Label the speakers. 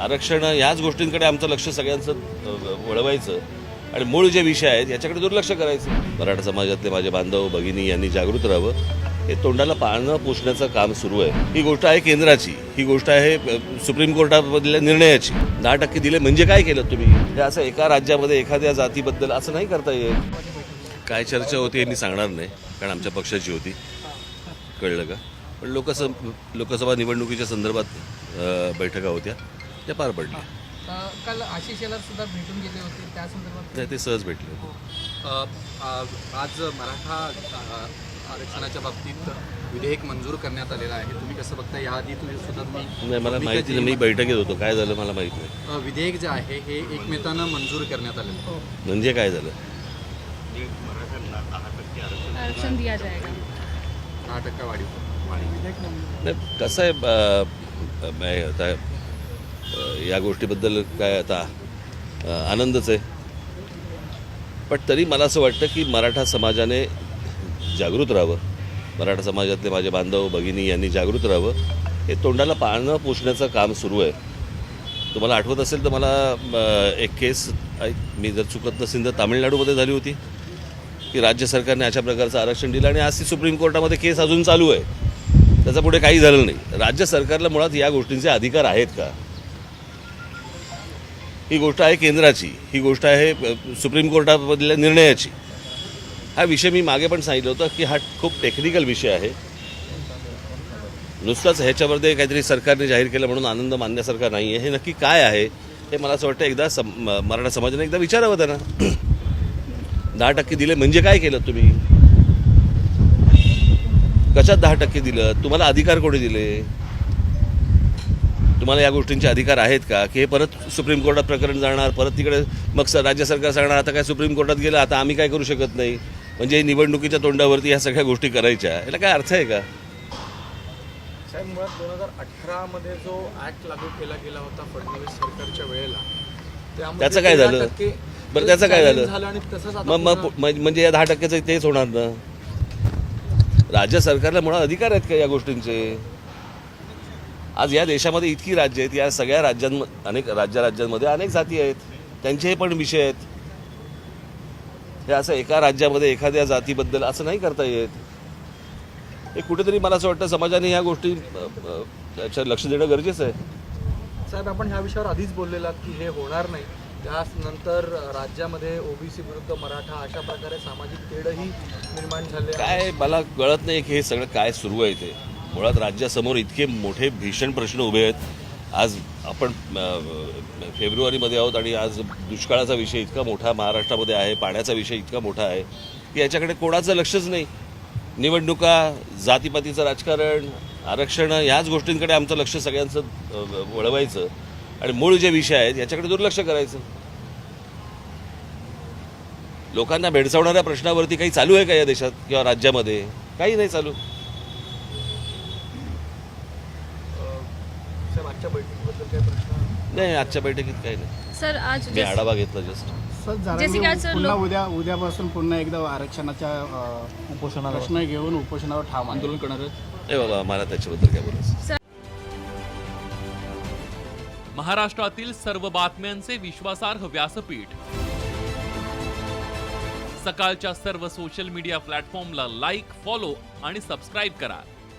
Speaker 1: आरक्षण ह्याच गोष्टींकडे आमचं लक्ष सगळ्यांचं वळवायचं. आणि मूळ जे विषय आहेत याच्याकडे दुर्लक्ष करायचं. मराठा समाजातले माझे बांधव भगिनी यांनी जागृत राहावं. हे तोंडाला पाळणं पोचण्याचं काम सुरू आहे. ही गोष्ट आहे केंद्राची. ही गोष्ट आहे सुप्रीम कोर्टामधल्या निर्णयाची. दहा टक्के दिले म्हणजे काय केलं तुम्ही? हे असं एका राज्यामध्ये एखाद्या जातीबद्दल असं नाही करता येत. काय चर्चा होती हे मी सांगणार नाही कारण आमच्या पक्षाची होती. कळलं का? पण लोकसभा लोकसभा निवडणुकीच्या संदर्भात बैठका होत्या. त्या पार पडल्या
Speaker 2: अ, काल आशिष शेलार सुद्धा भेटून गेले होते त्या संदर्भात
Speaker 1: नाही ते सहज भेटले.
Speaker 3: अ, आ- आज मराठा अ, आरक्षणाच्या बाबतीत विधेयक मंजूर करण्यात आलेलं आहे. तुम्ही कसं बघता याआधी तुम्ही सुद्धा तुम्ही
Speaker 1: नाही मला माहिती नाही मी बैठकीत होतो. काय झालं मला माहीत नाही.
Speaker 3: अ, विधेयक जे आहे हे एकमेकांना मंजूर करण्यात आलेलं आहे.
Speaker 1: म्हणजे काय झालं?
Speaker 4: आरक्षण दिया जाएगा
Speaker 3: दहा टक्का वाढीव.
Speaker 1: नाही कसं आहे आता अ, या गोष्टीबद्दल काय आता आनंदच आहे. पण तरी मला असं वाटतं की मराठा समाजाने जागृत राहावं. मराठा समाजातले माझे बांधव भगिनी यांनी जागृत राहावं. हे तोंडाला पाळणं पोषण्याचं काम सुरू आहे. तुम्हाला आठवत असेल तर मला एक केस मी जर चुकत नसेल तर तामिळनाडूमध्ये झाली होती. की राज्य सरकारने अशा प्रकारचं आरक्षण दिलं आणि आज ती सुप्रीम कोर्टामध्ये केस अजून चालू आहे. त्याचा पुढे काही झालं नाही. राज्य सरकारला मुळात या गोष्टींचे अधिकार आहेत का? ही गोष्ट आहे केंद्राची. ही गोष्ट आहे सुप्रीम कोर्टामधल्या निर्णयाची. हा विषय मी मागे पण सांगितलं होतं की हा खूप टेक्निकल विषय आहे. नुसताच ह्याच्यामध्ये काहीतरी सरकारने जाहीर केलं म्हणून आनंद मानण्यासारखा नाही आहे हे नक्की काय आहे? हे मला असं वाटतं एकदा सम मराठा समाजाने एकदा विचारावं त्यांना. दहा टक्के दिले म्हणजे काय केलं तुम्ही? कशात दहा टक्के दिलं? तुम्हाला अधिकार कोणी दिले? तुम्हाला या गोष्टींचे अधिकार आहेत का? की हे परत सुप्रीम कोर्टात प्रकरण जाणार परत तिकडे मग स- राज्य सरकार सांगणार आता काय सुप्रीम कोर्टात गेलं आता आम्ही काय करू शकत नाही? म्हणजे निवडणुकीच्या तोंडावरती ह्या सगळ्या गोष्टी करायच्या याला काय अर्थ आहे का?
Speaker 5: साहेब मुळात दोन हजार अठरामध्ये जो ऍक्ट लागू केला गेला होता फडणवीस सरकारच्या वेळेला
Speaker 1: त्याचं काय झालं? बरं त्याचं काय झालं? मग मग- म्हणजे या दहा टक्क्याचं तेच होणार ना? राज्य सरकारला मुळात अधिकार आहेत का या गोष्टींचे? आज या देशामध्ये इतकी राज्य आहेत या सगळ्या राज्यां अनेक राज्य राज्यांमध्ये अनेक जाती आहेत. त्यांचेही पण विषय आहेत. हे असं एका राज्यामध्ये एखाद्या जातीबद्दल असं नाही करता येत. हे कुठेतरी मला असं वाटतं समाजाने ह्या गोष्टी लक्ष देणं गरजेचं आहे.
Speaker 5: साहेब आपण ह्या विषयावर आधीच बोललेला की हे होणार नाही. त्यानंतर राज्यामध्ये ओबीसी विरुद्ध मराठा अशा प्रकारे सामाजिक तेढही निर्माण झाले.
Speaker 1: काय मला कळत नाही की हे सगळं काय सुरू आहे ते. मुळात राज्यासमोर इतके मोठे भीषण प्रश्न उभे आहेत. आज आपण फेब्रुवारीमध्ये आहोत आणि आज दुष्काळाचा विषय इतका मोठा महाराष्ट्रामध्ये आहे पाण्याचा विषय इतका मोठा आहे की याच्याकडे कोणाचं लक्षच नाही. निवडणुका जातीपातीचं राजकारण आरक्षण ह्याच गोष्टींकडे आमचं लक्ष सगळ्यांचं वळवायचं. आणि मूळ जे विषय आहेत याच्याकडे दुर्लक्ष करायचं. लोकांना भेडसावणाऱ्या प्रश्नावरती काही चालू आहे का या देशात किंवा राज्यामध्ये? काही नाही चालू
Speaker 5: साहेब आजच्या बैठकीबद्दल काही प्रश्न
Speaker 1: नाही आजच्या बैठकीत काही नाही.
Speaker 4: सर आज
Speaker 1: मी आढावा घेतला जस्ट
Speaker 6: सर
Speaker 4: जसे की
Speaker 6: जरा
Speaker 4: आज
Speaker 6: पुन्हा
Speaker 4: लोक-
Speaker 6: उद्या उद्यापासून पुन्हा एकदा आरक्षणाच्या उपोषणाला प्रश्न घेऊन उपोषणावर ठाम.
Speaker 3: आंदोलन करणार
Speaker 1: बाबा मला त्याच्याबद्दल काय बोलायचं?
Speaker 7: महाराष्ट्रातील सर्व बातम्यांचे विश्वासार्ह व्यासपीठ. सकाळच्या सर्व सोशल मीडिया प्लॅटफॉर्मला लाईक फॉलो आणि सबस्क्राईब करा.